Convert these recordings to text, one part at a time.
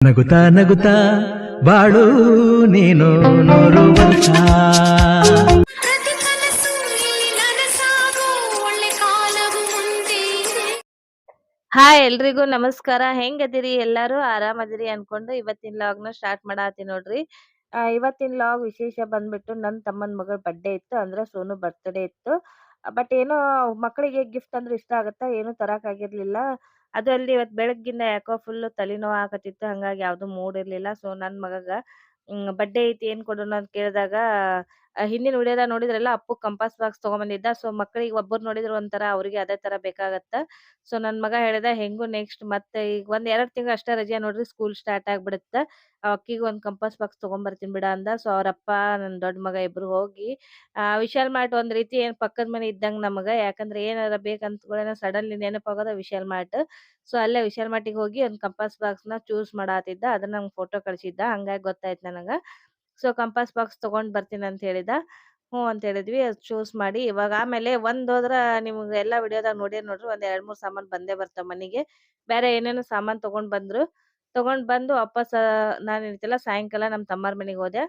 ನಗುತ್ತಾ ನಗುತ ಬಾಳು ನೀನು ನೂರು ವರ್ಷ. ಪ್ರತಿ ಕನಸು ಇಲ್ಲಿ ನನಸಾಗೋ ಒಳ್ಳೆ ಕಾಲವು ಮುಂದೆ ಹಾಯ್ ಎಲ್ರಿಗೂ ನಮಸ್ಕಾರ. ಹೆಂಗದಿರಿ? ಎಲ್ಲಾರು ಆರಾಮದಿರಿ ಅನ್ಕೊಂಡು ಇವತ್ತಿನ ಲಾಗ್ನ ಸ್ಟಾರ್ಟ್ ಮಾಡಾತಿ ನೋಡ್ರಿ. ಇವತ್ತಿನ ಲಾಗ್ ವಿಶೇಷ ಬಂದ್ಬಿಟ್ಟು ನನ್ನ ತಮ್ಮನ ಮಗಳ ಬರ್ಡೇ ಇತ್ತು ಅಂದ್ರೆ ಸೋನು ಬರ್ತ್ಡೇ ಇತ್ತು. ಬಟ್ ಏನೋ ಮಕ್ಕಳಿಗೆ ಗಿಫ್ಟ್ ಅಂದ್ರೆ ಇಷ್ಟ ಆಗತ್ತಾ ಏನು ತರಕ್ ಆಗಿರ್ಲಿಲ್ಲ. ಅದು ಅಲ್ದೆ ಇವತ್ ಬೆಳಗ್ಗಿಂದ ಯಾಕೋ ಫುಲ್ ತಲೆನೋವು ಆಗತ್ತಿತ್ತು, ಹಂಗಾಗಿ ಯಾವ್ದು ಮೂಡ್ ಇರ್ಲಿಲ್ಲ. ಸೊ ನನ್ ಮಗಗ ಬರ್ಡೇ ಐತಿ ಏನ್ ಕೊಡೋಣ ಅಂತ ಕೇಳಿದಾಗ ಹಿಂದಿನ ವಿಡಿಯೋದ ನೋಡಿದ್ರಲ್ಲ ಅಪ್ಪು ಕಂಪಾಸ್ ಬಾಕ್ಸ್ ತಗೊಂಬಂದಿದ್ದ. ಸೊ ಮಕ್ಕಳಿಗೆ ಒಬ್ಬರು ನೋಡಿದ್ರು ಒಂಥರ ಅವರಿಗೆ ಅದೇ ತರ ಬೇಕಾಗತ್ತ. ಸೊ ನನ್ ಮಗ ಹೇಳಿದ, ಹೆಂಗು ನೆಕ್ಸ್ಟ್ ಮತ್ತೆ ಈಗ ಒಂದ್ ಎರಡ್ ತಿಂಗಳು ಅಷ್ಟೇ ರಜೆ ನೋಡ್ರಿ ಸ್ಕೂಲ್ ಸ್ಟಾರ್ಟ್ ಆಗ್ಬಿಡುತ್ತ. ಅಕ್ಕಿಗೆ ಒಂದ್ ಕಂಪಾಸ್ ಬಾಕ್ಸ್ ತಗೊಂಬರ್ತೀನಿ ಬಿಡ ಅಂದ. ಸೊ ಅವ್ರಪ್ಪ, ನನ್ ದೊಡ್ಡ ಮಗ ಇಬ್ರು ಹೋಗಿ, ಆ ವಿಶಾಲ್ ಮಾರ್ಟ್ ಒಂದ್ ರೀತಿ ಏನ್ ಪಕ್ಕದ ಮನೆ ಇದ್ದಂಗೆ ನಮಗ. ಯಾಕಂದ್ರೆ ಏನಾರ ಬೇಕಂತ ಸಡನ್ಲಿ ನೆನಪಾಗೋದ ವಿಶಾಲ್ ಮಾರ್ಟ್. ಸೊ ಅಲ್ಲೇ ವಿಶಾಲ್ ಮಾರ್ಟಿಗೆ ಹೋಗಿ ಒಂದ್ ಕಂಪಾಸ್ ಬಾಕ್ಸ್ನ ಚೂಸ್ ಮಾಡಾತಿದ್ದ. ಅದನ್ನ ನಂಗೆ ಫೋಟೋ ಕಳ್ಸಿದ್ದ. ಹಂಗಾಗಿ ಗೊತ್ತಾಯ್ತು ನನಗ. ಸೊ ಕಂಪಾಸ್ ಬಾಕ್ಸ್ ತಗೊಂಡ್ ಬರ್ತೀನಿ ಅಂತ ಹೇಳಿದ. ಹ್ಞೂ ಅಂತ ಹೇಳಿದ್ವಿ. ಅದು ಚೂಸ್ ಮಾಡಿ. ಇವಾಗ ಆಮೇಲೆ ಒಂದ್ ಹೋದ್ರ ನಿಮ್ಗೆ ಎಲ್ಲ ವಿಡಿಯೋದಾಗ ನೋಡಿರ್ ನೋಡ್ರಿ, ಒಂದ್ ಎರಡ್ ಮೂರ್ ಸಾಮಾನ್ ಬಂದೇ ಬರ್ತಾವ ಮನಿಗೆ. ಬೇರೆ ಏನೇನೋ ಸಾಮಾನ್ ತಗೊಂಡ್ ಬಂದ್ರು. ತಗೊಂಡ್ ಬಂದು ವಾಪಸ್ ನಾನು ಇರ್ತಿಲ್ಲ ಸಾಯಂಕಾಲ ನಮ್ ತಮ್ಮರ ಮನೆಗೆ ಹೋದೆ.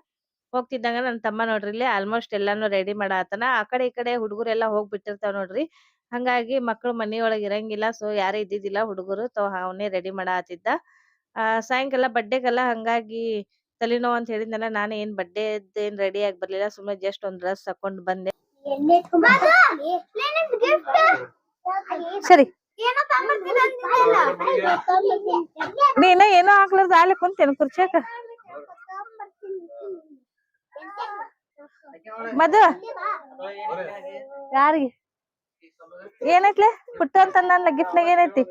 ಹೋಗ್ತಿದ್ದಂಗ ನನ್ನ ತಮ್ಮ ನೋಡ್ರಿ, ಇಲ್ಲಿ ಆಲ್ಮೋಸ್ಟ್ ಎಲ್ಲಾನು ರೆಡಿ ಮಾಡಾತನ ಆ ಕಡೆ, ಈ ಕಡೆ ಹುಡುಗರೆಲ್ಲ ಹೋಗ್ಬಿಟ್ಟಿರ್ತಾವ ನೋಡ್ರಿ. ಹಂಗಾಗಿ ಮಕ್ಳು ಮನೆಯೊಳಗೆ ಇರಂಗಿಲ್ಲ. ಸೊ, ಯಾರು ಇದ್ದಿದ್ದಿಲ್ಲ ಹುಡುಗರು. ತೋ, ಅವನೇ ರೆಡಿ ಮಾಡಾತಿದ್ದ ಆ, ಸಾಯಂಕಾಲ ಬಡ್ಡೆಗೆಲ್ಲ ಹಂಗಾಗಿ ತಲೆನೋವು ಅಂತ ಹೇಳಿದ್ನಲ್ಲ ನಾನು ಏನ್ ಬಡ್ಡೆ ಏನ್ ರೆಡಿ ಆಗಿ ಬರ್ಲಿಲ್ಲ ಸುಮ್ಮನೆ ಜಸ್ಟ್ ಒಂದ್ ಡ್ರೆಸ್ ಹಾಕೊಂಡು ಬಂದೆ. ಸರಿ. ನೀನ ಏನೋ ಹಾಕ್ಲಾರ್ದ ಆಲೆ ಕುಂತೇನು ಕುರ್ಚಾಕ ಮದು ಯಾರಿಗೆ? ಏನೈತ್ಲೆ? ಪುಟ್ಟ ಅಂತ ನನ್ನ ಗಿಫ್ಟ್ನಾಗ ಏನೈತಿ?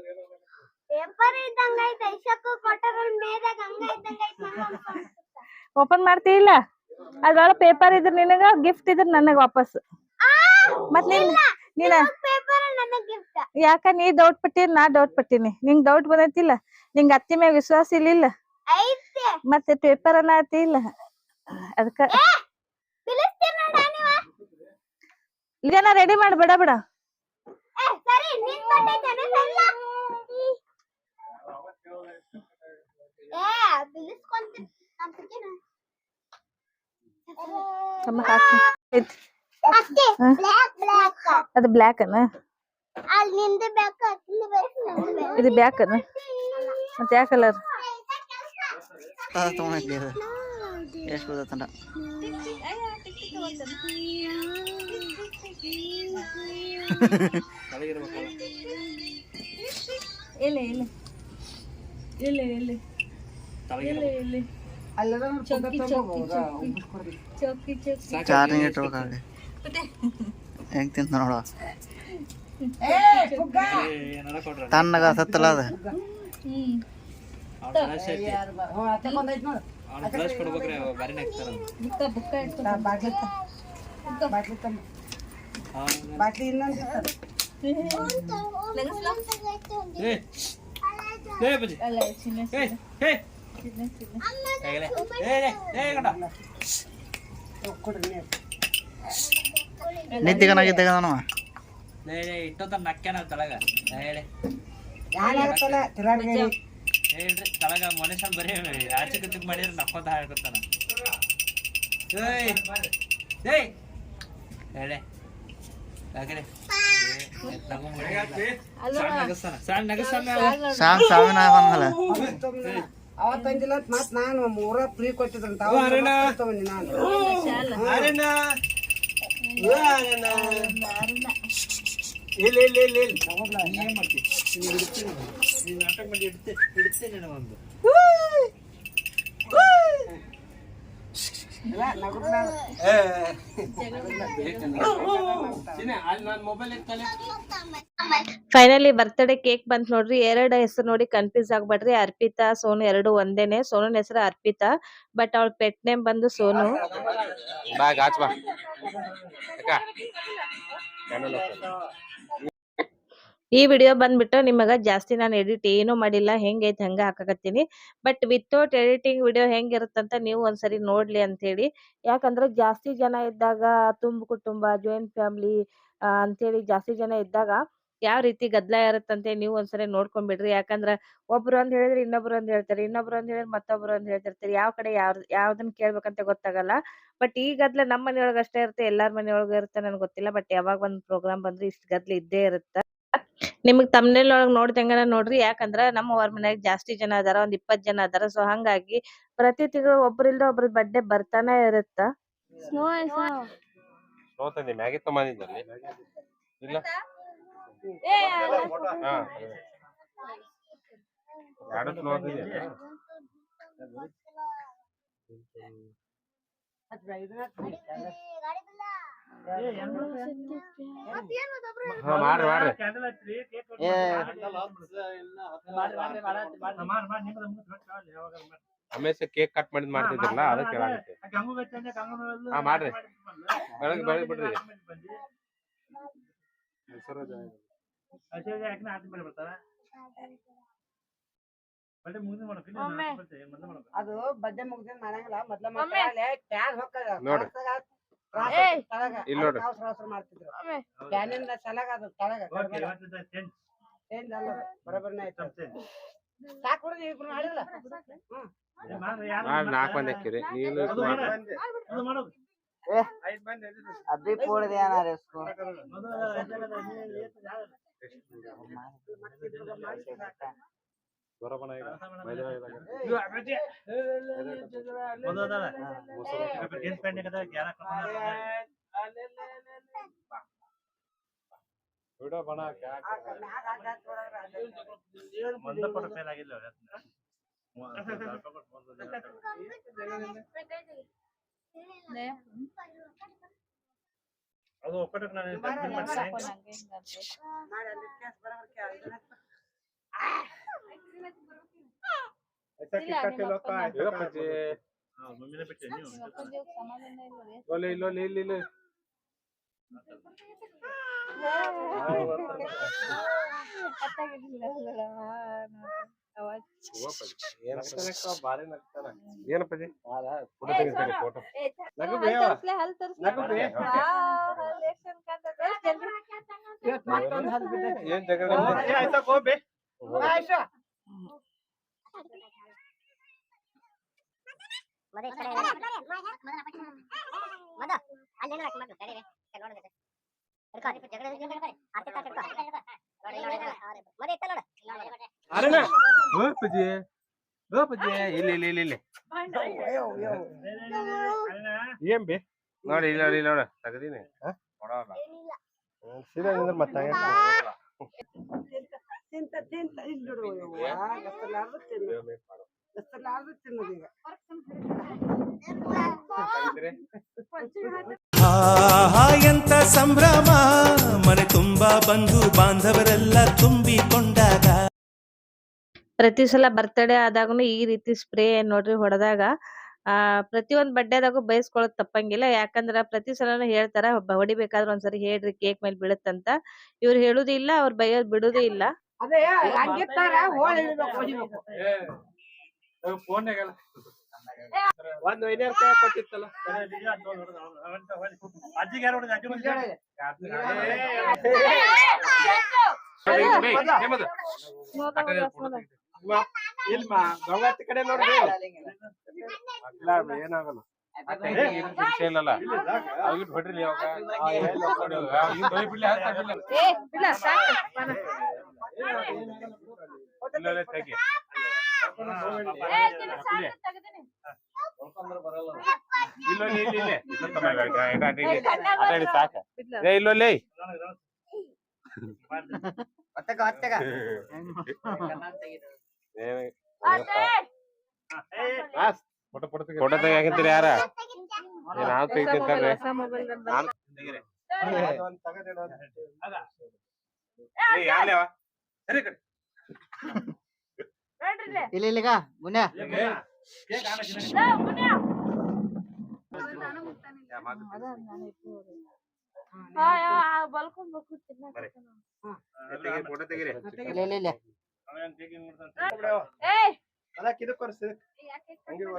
ಪೇಪರ್ ಇದ್ದಂಗ ಐತೆ ಐಶಕ್ಕೂ ಕೊಟ್ಟರಲ್ ಮೇದಾಗ ಹಂಗ ಇದ್ದಂಗ ಐತೆ ಓಪನ್ ಮಾಡ್ತಿ ಇಲ್ಲ? ಅದ್ರೊಳಗ ಪೇಪರ್ ಇದ್ರ ನಿನಗ ಗಿಫ್ಟ್ ಇದ್ರ ನನಗ ವಾಪಸ್. ಮತ್ ನೀನ್ ಯಾಕ ನೀ ಡೌಟ್ ಪಟ್ಟಿರ್ ನಾ ಡೌಟ್ ಪಟ್ಟಿನಿ. ನಿಂಗ್ ಡೌಟ್ ಬಂದೈತಿಲ್ಲ? ನಿಂಗ್ ಅತ್ತಿ ಮ್ಯಾಗ ವಿಶ್ವಾಸ ಇಲ್ಲ ಮತ್ತೆ ಪೇಪರ್ ಅನ್ನ ಆತಿ ಇಲ್ಲ? ಅದಕ್ಕ ಇದನ್ನ ರೆಡಿ ಮಾಡ್ಬೇಡ ಬಿಡ ಬಿಡ ಏ ಸರಿ ನಿನ್ ಬರ್ತೈತೆ ಎಲ್ಲ ಏ ಬಿಲಿಸ್ಕೊಂತೀನಿ ಅಂತೀನಿ ತಮ್ಮ ಹಾಕಿ ಐತಿ. ಅಷ್ಟೇ ಹ? ಬ್ಲ್ಯಾಕ್ ಬ್ಲ್ಯಾಕ್ ಅದು ಬ್ಲಾಕ್ ಅನ್ನ. ಇದು ಬ್ಯಾಕ್ ಅನ್ನ ಮತ್ತೆ ಯಾವ ಕಲರ್ ಎಷ್ಟು ಗೊತ್ತಂಡ ಇಲ್ಲ ಇಲ್ಲ ಇಲ್ಲ ಇಲ್ಲ ಚೌಕಿ ಚೌಕಿ ಚೌಕಿ ಚೌಕಿ ಚಾರ್ಜಿಂಗ್ ಇಟ್ಬೇಕಾಗಲಿ ಹೆಂಗ್ ತಿಂತ ನೋಡುವ ತಣ್ಣಗ ಸತ್ತಲ್ಲ ಅದು ಹ್ಮ್ ಬುಕ್ಕ ಬುಕ್ಕ ಇಟ್ಕೊ. ಲಗಸ್ಲಾ? ಅಲ್ಲ, ಚಿನ್ನ ಚಿನ್ನ, ನಾನು ಇಟ್ಟೋತ ನಕ್ಕ್ಯಾನ ತಳಗ ಹೇಳಿ ಹೇಳ್ರಿ ತಳಗ ಮನುಷ್ಯನ್ ಬರೀ ಆಚೆ ಕತ್ತಿಗೆ ಮಾಡಿದ್ರೆ ನಕ್ಕೊತ ಏಯ್ ಏಯ್ ಹೇಳಿ ಸಣ್ಣ ನಗಸ್ತಾನ ಸಣ್ಣ ನಗಸ್ತಾನ ಸಾವಿನ ಬಂದಲ್ಲ ಅವತ್ತಂದಿಲ್ಲ ಮತ್ ನಾನು ಮೂರ ಫ್ರೀ ಕೊಟ್ಟಿದ್ರಂತ. ಅರುಣ. ನಾನು. ಇಲ್ಲ ಇಲ್ಲ ಇಲ್ಲ ಇಲ್ಲ ನಾಟಕ ಮಾಡಿ ಹಿಡ್ತಿ ಹಿಡ್ತೀನಿ ಒಂದು. ಫೈನಲಿ ಬರ್ತ್ಡೇ ಕೇಕ್ ಬಂತ್ ನೋಡ್ರಿ. ಎರಡು ಹೆಸರು ನೋಡಿ ಕನ್ಫ್ಯೂಸ್ ಆಗ್ಬೇಡ್ರಿ. ಅರ್ಪಿತಾ ಸೋನು ಎರಡು ಒಂದೇನೆ. ಸೋನು ಹೆಸರು ಅರ್ಪಿತಾ ಬಟ್ ಅವಳ ಪೆಟ್ ನೇಮ್ ಬಂದು ಸೋನು. ಈ ವಿಡಿಯೋ ಬಂದ್ಬಿಟ್ಟು ನಿಮಗ ಜಾಸ್ತಿ ನಾನು ಎಡಿಟ್ ಏನು ಮಾಡಿಲ್ಲ, ಹೆಂಗೈತೆ, ಹಂಗ ಹಾಕಕತ್ತೀನಿ. ಬಟ್ ವಿತೌಟ್ ಎಡಿಟಿಂಗ್ ವಿಡಿಯೋ ಹೆಂಗಿರುತ್ತಂತ ನೀವು ಒಂದ್ಸರಿ ನೋಡ್ಲಿ ಅಂತ ಹೇಳಿ ಯಾಕಂದ್ರೆ ಜಾಸ್ತಿ ಜನ ಇದ್ದಾಗ ತುಂಬ ಕುಟುಂಬ ಜಾಯಿಂಟ್ ಫ್ಯಾಮಿಲಿ ಅಂತೇಳಿ ಜಾಸ್ತಿ ಜನ ಇದ್ದಾಗ ಯಾವ ರೀತಿ ಗದ್ದಲ ಇರುತ್ತಂತೆ ನೀವು ಒಂದ್ಸರಿ ನೋಡ್ಕೊಂಡ್ಬಿಡ್ರಿ ಯಾಕಂದ್ರ ಒಬ್ರು ಅಂತ ಹೇಳಿದ್ರೆ ಇನ್ನೊಬ್ರು ಅಂತ ಹೇಳ್ತಾರೆ, ಇನ್ನೊಬ್ರು ಅಂತ ಹೇಳಿದ್ರೆ ಮತ್ತೊಬ್ರು ಅಂತ ಹೇಳ್ತಿರ್ತಾರೆ. ಯಾವ ಕಡೆ ಯಾವ ಯಾವ್ದನ್ನ ಕೇಳ್ಬೇಕಂತ ಗೊತ್ತಾಗಲ್ಲ. ಬಟ್ ಈ ಗದ್ಲ ನಮ್ಮ ಮನೆಯೊಳಗ ಅಷ್ಟೇ ಇರುತ್ತೆ, ಎಲ್ಲಾರ ಮನೆಯೊಳಗೆ ಇರುತ್ತೆ ನನ್ಗೆ ಗೊತ್ತಿಲ್ಲ. ಬಟ್ ಯಾವಾಗ ಒಂದ್ ಪ್ರೋಗ್ರಾಮ್ ಬಂದ್ರೆ ಇಷ್ಟ ಗದ್ಲ ಇದ್ದೇ ಇರುತ್ತ. ನಿಮಗ್ ತಮ್ನೇಲ್ ಒಳಗ್ ನೋಡ್ದಂಗನ ನೋಡ್ರಿ. ಯಾಕಂದ್ರ ನಮ್ಮ ಅವ್ರ ಮನ್ಯಾಗ ಜಾಸ್ತಿ ಜನ ಅದಾರ ಒಂದ್ ಇಪ್ಪತ್ ಜನ ಅದಾರ. ಸೊ ಹಂಗಾಗಿ ಪ್ರತಿ ತಿಂಗಳು ಒಬ್ರಿಲ್ದ ಒಬ್ರ ಬರ್ಡೇ ಬರ್ತಾನೆ ಇರುತ್ತ. ನೋಡ್ತಂದೆ ಮ್ಯಾಗಿ ತಗೊಂಬಂದಿದ್ದಲ್ಲಿ ಇಲ್ಲ? ಹಾ ಎರಡು ನೋಡ್ತಿದ್ದೆ ಹಾ ಮಾಡ್ರಿ ಮಾಡ್ರಿ ಏ ಹಮೇಶ ಕೇಕ್ ಕಟ್ ಮಾಡಿದ್ ಮಾಡ್ತಿದ್ರಲ್ಲ ಅದಕ್ಕೆ ಹೇಳಾಕತ್ತಿ ಹಾ ಮಾಡ್ರಿ ಬೆಳಗ್ಗೆ ಬೆಳಗ್ಗೆ ಬಿಡ್ರಿ. ಅದು. ಬಡ್ಡೆ ಮುಗ್ದಿನ ಮಾಡಂಗಿಲ್ಲ ಮೊದ್ಲ ಮಾಡ್ತಾರಲ್ಲ, ಪ್ಯಾನ್ ಹೊಕ್ಕದ, ಇಲ್ಲಿ ನೋಡ್ರಿ. ಮಾಡ್ತಿದ್ರು ಪ್ಯಾನಿಂದ ಸಲಗ ಅದು ತಳಗ. ಚೇಂಜ್ ಅಲ್ಲ ಬರೋಬ್ಬರಿನೇ. ಸಾಕ್ ಇಬ್ರು ಮಾಡಿಲ್ಲ ಹ್ಮ್ ಮಾಡಿ ನಾಲ್ಕು ಮಂದಿ ಹಾಕಿರಿ ನೀನು ಏನಾರ ಇಸ್ಕೊ ಆ ಮ್ಯಾಗ ಅಡ್ಡ ಹಾಕ್ ಬಿಡೋದ್ರ ಅಡ್ಡ. ಮಾಡಿ ಅಲ್ಲಿ ಕೇಸ್ ಬರೋಬ್ಬರಿ ಕೇಳ್, ಇದನ್ನ ಇಲ್ಲೊಲೆ ಇಲ್ಲೊಲೆ ಇಲ್ಲಿ ಇಲ್ಲಿ ಏನಪ್ಪ ಫೋಟೋ ತೆಗಿತಾರೆ ಫೋಟೋ ನಗು ಬೇವ ನಗು ಬೇ ಇವತ್ತ್ ಮತ್ತೊಂದ್ ಹಲ್ಲ್ ಬಿದ್ದೈತಿ. ಏನ್ ಜಗಳ ಆಯ್ತು. ಅರಣ. ಓ ಪಜಿ. ಓ ಪಜಿ. ಇಲ್ಲಿ ಇಲ್ಲಿ ಇಲ್ಲಿ ಇಲ್ಲಿ. ಅಯ್ಯೋ, ಅಯ್ಯೋ. ಏನ್ ಬೇ? ನೋಡಿ ಇಲ್ಲ ನೋಡಿ ನೋಡ. ತಗದೀನಿ. ಸೀರೆ ನಿಂದ್ರ ಮತ್ತೆ ತಿಂತ ತಿಂತ ಇಲ್ಲಿ ಬಿಡು. ಯವ್ವ, ಗತ್ತಲಾರ್ದು ತಿನ್ನು. ಗತ್ತಲಾರ್ದು ತಿನ್ನೋದು ಈಗ. ಎಂತ ಸಂಭ್ರಮ. ಮನೆ ತುಂಬಾ ಬಂಧು ಬಾಂಧವರೆಲ್ಲ ತುಂಬಿಕೊಂಡಾಗ. ಪ್ರತಿ ಸಲ ಬರ್ತಡೇ ಆದಾಗನು ಈ ರೀತಿ ಸ್ಪ್ರೇ ನೋಡ್ರಿ ಹೊಡೆದಾಗ ಆ ಪ್ರತಿಯೊಂದ್ ಬಡ್ಡೆದಾಗೂ ಬಯಸ್ಕೊಳ್ಳೋದ್ ತಪ್ಪಂಗಿಲ್ಲ. ಯಾಕಂದ್ರ ಪ್ರತಿ ಸಲನು ಹೇಳ್ತಾರ ಹೊಡಿಬೇಕಾದ್ರೆ ಒಂದ್ಸರಿ ಹೇಳ್ರಿ ಕೇಕ್ ಮೇಲೆ ಬೀಳತ್ತಂತ. ಇವ್ರು ಹೇಳುದು ಇಲ್ಲ ಅವ್ರ ಬೈಯೋದ್ ಬಿಡುದೇ ಇಲ್ಲ. ಅದೇ ಒಂದ್ ಐನೂರು ರೂಪಾಯಿ ಕೊಟ್ಟಿತ್ತಲ್ಲ? ಇಲ್ಮ ಗಂಗಾತಿ ಕಡೆ ನೋಡ್ರಿ. ಇಲ್ಲ ಏನಾಗಲ್ಲ ಹೊಡ್ರಿ ಅವಾಗ ತೆಗಿ. ಇಲ್ಲೊಲ್ಲಿ ಫೋಟೋ ತೆಗಿಯಾಕಂತೀರಿ ಯಾರ? ನಾವ್ ತೆಗಿತಿರ್ತಾರೆ ನಾನ್ ತೆಗೀರಿ. ಏ, ಯಾರ್ಲೆ ಅವ? ಸರಿ ಕಡೆ. ಇಲ್ಲಿ ಇಲ್ಲಿಗ ಗುನ್ಯ ಯಾ, ಮಾತು ಬರ್ರಿ. ಏ, ತೆಗೀರಿ, ಫೋಟೋ ತೆಗೀರಿ. ಇಲ್ಲಿ ಇಲ್ಲಿ ಇಲ್ಲಿ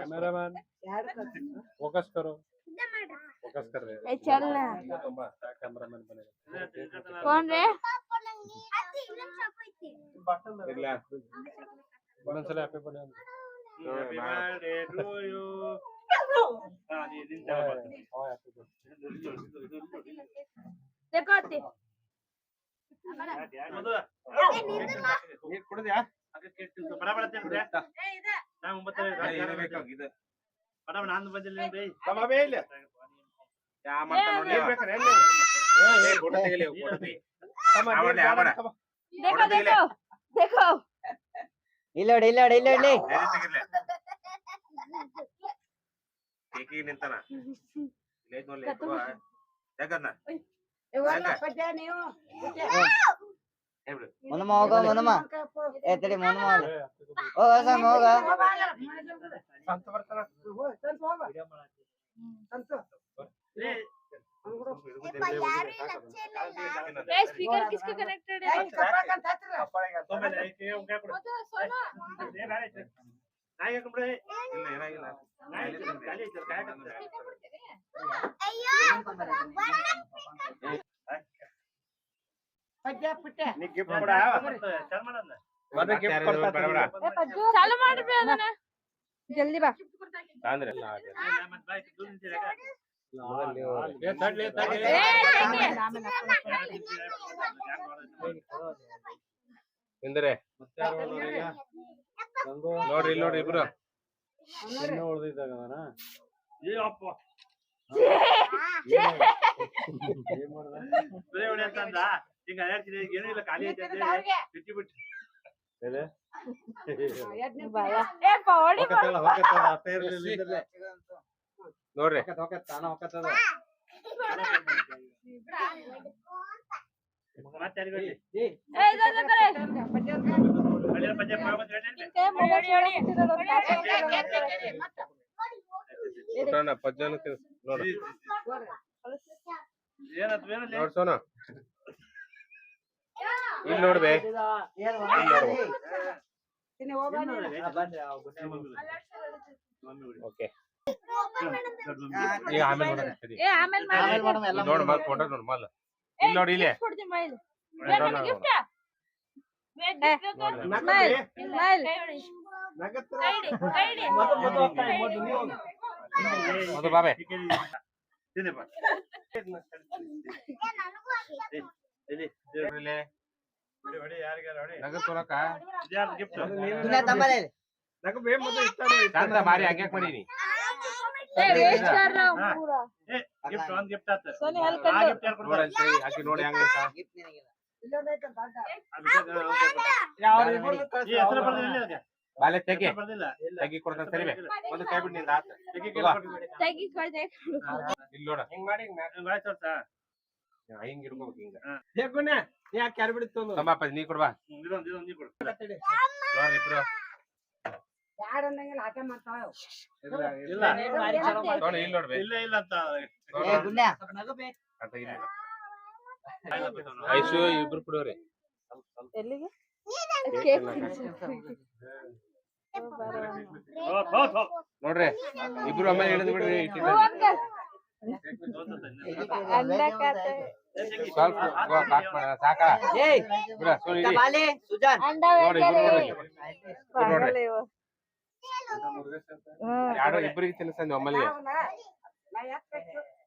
कैमरामैन फोकस करो फोकस कर रहे हैं ये तो बस कैमरामैन बनेगा कौन रे ಅತ್ತಿ ಇಲ್ಲೊಂದ್ ಶಾಪ್ ಐತಿ ಇಲ್ಲ ಒಂದೊಂದ್ಸಲ ಹ್ಯಾಪಿ ಬರ್ಡೇ ಅಂತ देखो अत्ती ನೀರ್ ಕುಡ್ದ್ಯಾ ತಮ್ಮ ಬೇ ಇಲ್ಲಿ ಯಾ ಮಾಡ್ತಾನ ನೋಡಿ ನೀರ್ ಬೇಕಾರೆ ಎಲ್ಲಿ? ಏ, ಫೋಟೋ ತೆಗಿಲಿ, ಫೋಟೋ ತೆಗಿ. ತಮ್ಮ, ನೀರ್ ಆವಡೆ, ಬೇಡ ಆವಡೆ. ತಮ್ಮ. देखो देखो देखो ಇಲ್ಲೋಡಿ ಇಲ್ಲೋಡಿ ಇಲ್ಲೋಡಿ ಬೇರೆ ತೆಗಿರ್ಲಿ. ಕೇಕಿಗೆ ನಿಂತಾನ ಇಲ್ಲೈತ್ ನೋಡ್ಲಿ, ತಗೋ. ಯಾಕದ್ನ? ಇವೆಲ್ಲ ಪದ್ಯ ನೀವು ಹೇಳ್ಬಿಡು. ಮುನಮ ಹೋಗ ಮುನಮ ಏ ತಡಿ ಮುನಮ ಹೋಗ ಹೋಗ ಸ್ವಾಮಿ ಹೋಗ ಸಂತ ಬರ್ತಾನ. ಸಂತ ಹೋಗ ಸಂತ ಯಪ್ಪ ಯಾರು ಇಲ್ಲ ಲಕ್ಷ ಇಲ್ಲ ए स्पीकर किसके कनेक्टेड है ಕಪ್ಪಾಕಂತ ಹತ್ತಿರ ಇಲ್ಲ, ಏನಾಗಿಲ್ಲ. ಅಯ್ಯೋ ಪದ್ಯ ಪುಟ್ಟ ನೀ gift ಕೊಡ. ಮತ್ತೆ gift ಕೊಡ್ತಾ ಬೇಡ, ಬೇಡ. चालू ಮಾಡಿ ಬೇ ಅದನ್ನ ಜಲ್ದಿ ಬಾ. ಏ, ತಡ್ಲಿ, ತಡ್ಲಿ. ನಿಂದ್ರೆ ನೋಡ್ರಿ ಇಲ್ಲಿ ನೋಡ್ರಿ ಇಬ್ರು. ಪೌಡಿ ನೋಡ್ರಿ. ಏ ಇದನ್ನ ಕರೆ. ನಿಂಗೆ ಮೊಬೈಲ್ ಪುಟ್ಟಣ್ಣ ಪಜ್ಜನಕ್ಕೆ ನೋಡ್ರಿ ನೋಡ್. ಸೋನು. ಇಲ್ಲಿ ನೋಡ್ಬೇ ಓಕೆ. ಈಗ ಆಮೇಲೆ ನೋಡೋಣ ಸರಿ. ಏ ಆಮೇಲೆ ಮಾಡಿ. ನೋಡ್ ಮಲ್ ಫೋಟೋ ನೋಡ್ ಮಲ್. ಇಲ್ಲಿ ನೋಡಿ ಇಲ್ಲಿ? ಕೊಡ್ತೀನಿ ಮೈಲ್. ನೋಡೋಣ. ಗಿಫ್ಟ್ ನೋಡ್ಲಿ. ಸ್ಮೈಲ್ ಸ್ಮೈಲ್ ಅದು ಬಾಬೆ. ನನಗೂ ನಗದ್ ತೋರಕ ದುನಿಯಾ ತಮ್ಮಲೆ ಶಾಂತ ಮಾರಿ ಹಂಗ್ಯಾಕ್ ಮಾಡೀನಿ ಗಿಫ್ಟ್ ಆತ. ಹಿಂಗ್ ಮಾಡಿ ಹಿಂಗ್ ಹಿಂಗ್ ಹಿಂಗ ಯಾಕೆ ನೀ ಕೊಡ್ಬಾ ಇದೊಂದು ಇದೊಂದು ನೀ ಕೊಡು. ಇಲ್ಲ ಇಲ್ಲ. ಇಲ್ಲ ಅಂತ ಏ ಅಂತ ಇಬ್ರು ಎಲ್ಲಿಗೆ? ನೋಡ್ರಿ ಇಬ್ರು ಆಮೇಲೆ ಹಿಡಿದು ಬಿಡ್ರಿ ಇಟ್ಟಿಲ್ಲ. ಸಾಕ? ಸುಜಾನ್. ನೋಡಿ, ನೋಡ್ರಿ. ಯಾರು ಇಬ್ಬರಿಗೆ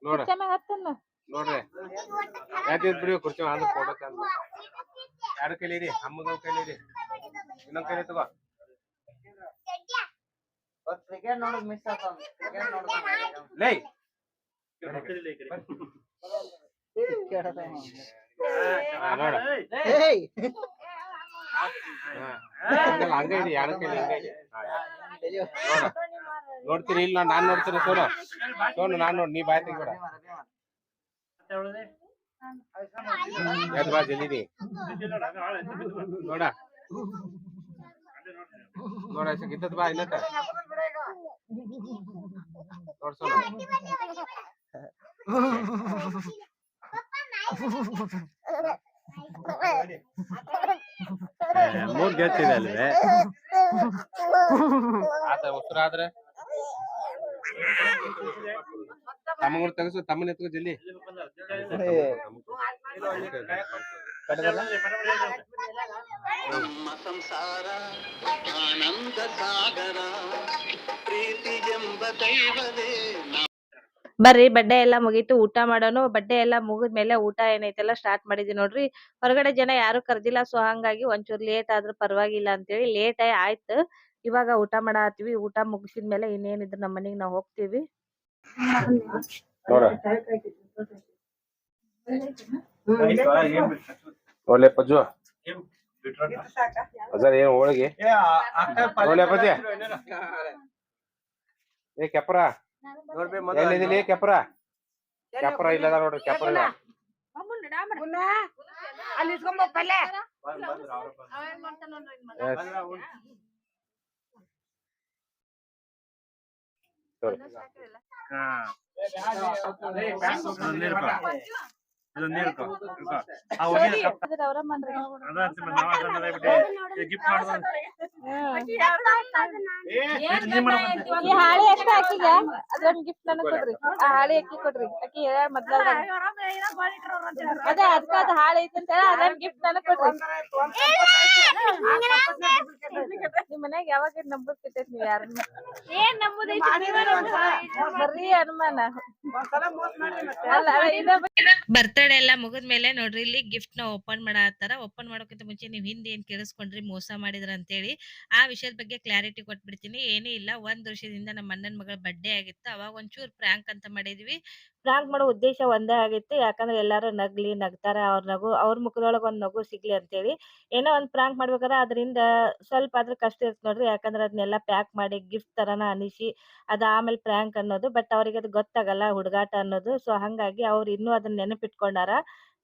ನೋಡ. ಚೆನ್ನಾಗಿ ಹತ್ತನ್ನ? ನೋಡ್ರಿ. ಯಾಕೆ ಬಿಡಿ ಕುರ್ಚಿ ಅದು ಫೋಟೋ ತಂದು ಯಾರು ಕೈಲಿ ಇಡಿ ಅಮ್ಮಗ ಕೈಲಿ ಇಡಿ ಇನ್ನೊಂದ್ ಕೈಲಿ ತಗೋ ಲೇ ನೋಡ. ಹಂಗ ಇಡಿ ಯಾರ ಕೈಲಿ ಹಿಂಗ ನೋಡ್ತೀರಿ ಇಲ್ಲ ನಾನ್ ನೋಡ್ತೀನಿ ಸೋನು. ಸೋನು ನಾನ್ ನೋಡ್ ನೀ ಬಾಯ್ ತೆಗಿಬೇಡ ಎದ್ ಬಾ ಜಲ್ದಿ ನೋಡ. ನೋಡ ಇದ್ದದ್ ಬಾ ಇಲ್ಲ ನೋಡ್ ಸೋನು. ಮೂರ್ ಗೆಲ್ತಿದೆ ಅಲ್ವೇ? ಆತ ಉಸಿರಾದ್ರೆ ತಮ್ಮಗಳು ತೆಗಸು ತಮ್ಮನ ಎತ್ಕೋ ಜಲ್ಲಿ. ನಮ್ಮ ಸಂಸಾರ ಆನಂದ ಸಾಗರ ಪ್ರೀತಿ ಎಂಬ ದೈವದೇ ಬರ್ರಿ ಬಡ್ಡೆ ಎಲ್ಲ ಮುಗೀತು ಊಟ ಮಾಡೋನು. ಬಡ್ಡೆ ಎಲ್ಲಾ ಮುಗಿದ್ಮೇಲೆ ಊಟ ಏನೈತೆಲ್ಲ ಸ್ಟಾರ್ಟ್ ಮಾಡಿದ್ವಿ ನೋಡ್ರಿ. ಹೊರಗಡೆ ಜನ ಯಾರು ಕರ್ದಿಲ್ಲ ಸೊ ಹಂಗಾಗಿ ಒಂಚೂರು ಲೇಟ್ ಆದ್ರೂ ಪರವಾಗಿಲ್ಲ ಅಂತೇಳಿ ಲೇಟ್ ಆಯ್ತು. ಇವಾಗ ಊಟ ಮಾಡಾತೀವಿ ಊಟ ಮುಗಿಸಿದ್ಮೇಲೆ ಇನ್ನೇನಿದ್ರು ನಮ್ಮ ಮನೆಗ್ ನಾವ್ ಹೋಗ್ತೀವಿ. ನೋಡ. ಒಳ್ಳೆ ಪಜ್ಜು. ಅಜರ್ ಏನ್ ಹೋಳಿಗೆ? ನೋಡ್ಲೆ ಪಜ್ಜಿ. ಏ ಕೆಪ್ರ. ಎಲ್ಲಿದಿಲಿ ಕೆಪ್ರ? ಕೆಪ್ರ ಇಲ್ಲದ ನೋಡ್ರಿ ಕೆಪ್ರ ಇಲ್ಲ. ಗುನ್ನ ಅಲ್ಲಿ ಇಸ್ಕೊಂಬ ಪಲ್ಲೆ Sorry. Ah. ಈ ಹಾಳಿ ಅಷ್ಟ ಅಕ್ಕಿಗ ಅದೊಂದ್ ಗಿಫ್ಟ್ ನನಗ್ ಕೊಡ್ರಿ. ಆ ಹಾಳಿ ಅಕ್ಕಿ ಕೊಡ್ರಿ. ಅಕ್ಕಿ ಮೊದ್ಲ ಅದೇ ಅದಕ್ಕ ಅದ್ ಹಾಳಿ ಐತಿ ಅಂತ ಹೇಳ ಅದೊಂದ್ ಗಿಫ್ಟ್ ನನಗ್ ಕೊಡ್ರಿ. ನಿಮ್ ಮನ್ಯಾಗ ಯಾವಾಗ ನಂಬರ್ ಸಿಗ್ತೈತಿ ನೀವ್ ಯಾರನ್ನ ಏನ್ ಅನುಮಾನ. ಮತ್ತೆ. ಬರ್ತಡೇ ಎಲ್ಲ ಮುಗಿದ್ಮೇಲೆ ನೋಡ್ರಿ, ಇಲ್ಲಿ ಗಿಫ್ಟ್ನ ಓಪನ್ ಮಾಡತ್ತಾರ ಓಪನ್ ಮಾಡೋಕ್ಕಿಂತ ಮುಂಚೆ ನೀವು ಹಿಂದೆ ಏನ್ ಕೇಳಿಸ್ಕೊಂಡ್ರಿ, ಮೋಸ ಮಾಡಿದ್ರ ಅಂತೇಳಿ ಆ ವಿಷಯದ ಬಗ್ಗೆ ಕ್ಲಾರಿಟಿ ಕೊಟ್ಬಿಡ್ತೀನಿ. ಏನೂ ಇಲ್ಲ, ಒಂದ್ ವರ್ಷದಿಂದ ನಮ್ಮ ಅಣ್ಣನ ಮಗಳ ಬರ್ಡೇ ಆಗಿತ್ತು. ಅವಾಗ ಒಂಚೂರ್ ಪ್ರ್ಯಾಂಕ್ ಅಂತ ಮಾಡಿದ್ವಿ. ಪ್ರ್ಯಾಂಕ್ ಮಾಡೋ ಉದ್ದೇಶ ಒಂದೇ ಆಗಿತ್ತು. ಯಾಕಂದ್ರೆ ಎಲ್ಲಾರು ನಗ್ಲಿ, ನಗ್ತಾರ. ಅವ್ರ ನಗು, ಅವ್ರ ಮುಖದೊಳಗೆ ಒಂದ್ ನಗು ಸಿಗ್ಲಿ ಅಂತೇಳಿ. ಏನೋ ಒಂದ್ ಪ್ರ್ಯಾಂಕ್ ಮಾಡ್ಬೇಕಾದ್ರೆ ಅದರಿಂದ ಸ್ವಲ್ಪ ಆದ್ರೂ ಕಷ್ಟ ಇರುತ್ತೆ ನೋಡ್ರಿ. ಯಾಕಂದ್ರೆ ಅದನ್ನೆಲ್ಲ ಪ್ಯಾಕ್ ಮಾಡಿ ಗಿಫ್ಟ್ ತರನ ಅನಿಸಿ ಅದ ಆಮೇಲೆ ಪ್ರ್ಯಾಂಕ್ ಅನ್ನೋದು. ಬಟ್ ಅವ್ರಿಗೆ ಅದು ಗೊತ್ತಾಗಲ್ಲ ಹುಡುಗಾಟ ಅನ್ನೋದು. ಸೊ, ಹಂಗಾಗಿ ಅವ್ರು ಇನ್ನೂ ಅದನ್ನ ನೆನಪಿಟ್ಕೊಂಡಾರ.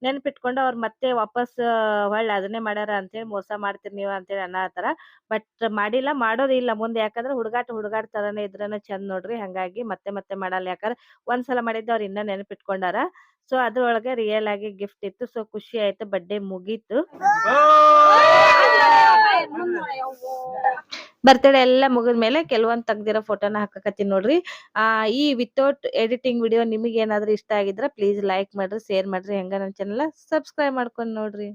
ನೆನಪಿಟ್ಕೊಂಡು ಅವ್ರು ಮತ್ತೆ ವಾಪಸ್ ಹೊಳ್ಳಿ ಅದನ್ನೇ ಮಾಡ್ಯಾರ ಅಂತೇಳಿ ಮೋಸ ಮಾಡ್ತೀರಿ ನೀವು ಅಂತೇಳಿ ಅನ್ನತ್ತಾರ ಬಟ್ ಮಾಡಿಲ್ಲ ಮಾಡೋದಿಲ್ಲ ಮುಂದೆ ಯಾಕಂದ್ರೆ ಹುಡುಗಾಟ ಹುಡುಗಾಟ ತರನೇ ಇದ್ರನ ಚಂದ ನೋಡ್ರಿ ಹಂಗಾಗಿ ಮತ್ತೆ ಮತ್ತೆ ಮಾಡಲ್ಲ ಯಾಕಂದ್ರೆ ಒಂದ್ಸಲ ಮಾಡಿದ್ದು ಅವ್ರು ಇನ್ನ ನೆನಪಿಟ್ಕೊಂಡಾರ ಸೊ ಅದ್ರೊಳಗೆ ರಿಯಲ್ ಆಗಿ ಗಿಫ್ಟ್ ಇತ್ತು ಸೊ ಖುಷಿ ಆಯ್ತು ಬರ್ಡೇ ಮುಗೀತು ಬರ್ತಡೇ ಎಲ್ಲ ಮುಗಿದ್ಮೇಲೆ ಕೆಲವೊಂದು ತೆಗ್ದಿರೋ ಫೋಟೋನ ಹಾಕಕತ್ತೀನಿ ನೋಡ್ರಿ. ಆ, ಈ ವಿತೌಟ್ ಎಡಿಟಿಂಗ್ ವಿಡಿಯೋ ನಿಮಗೆ ಏನಾದ್ರೂ ಇಷ್ಟ ಆಗಿದ್ರೆ ಪ್ಲೀಸ್ ಲೈಕ್ ಮಾಡ್ರಿ ಶೇರ್ ಮಾಡ್ರಿ, ಹೆಂಗ ನನ್ನ ಚಾನಲ್ ಸಬ್ಸ್ಕ್ರೈಬ್ ಮಾಡ್ಕೊಂಡ್ ನೋಡ್ರಿ.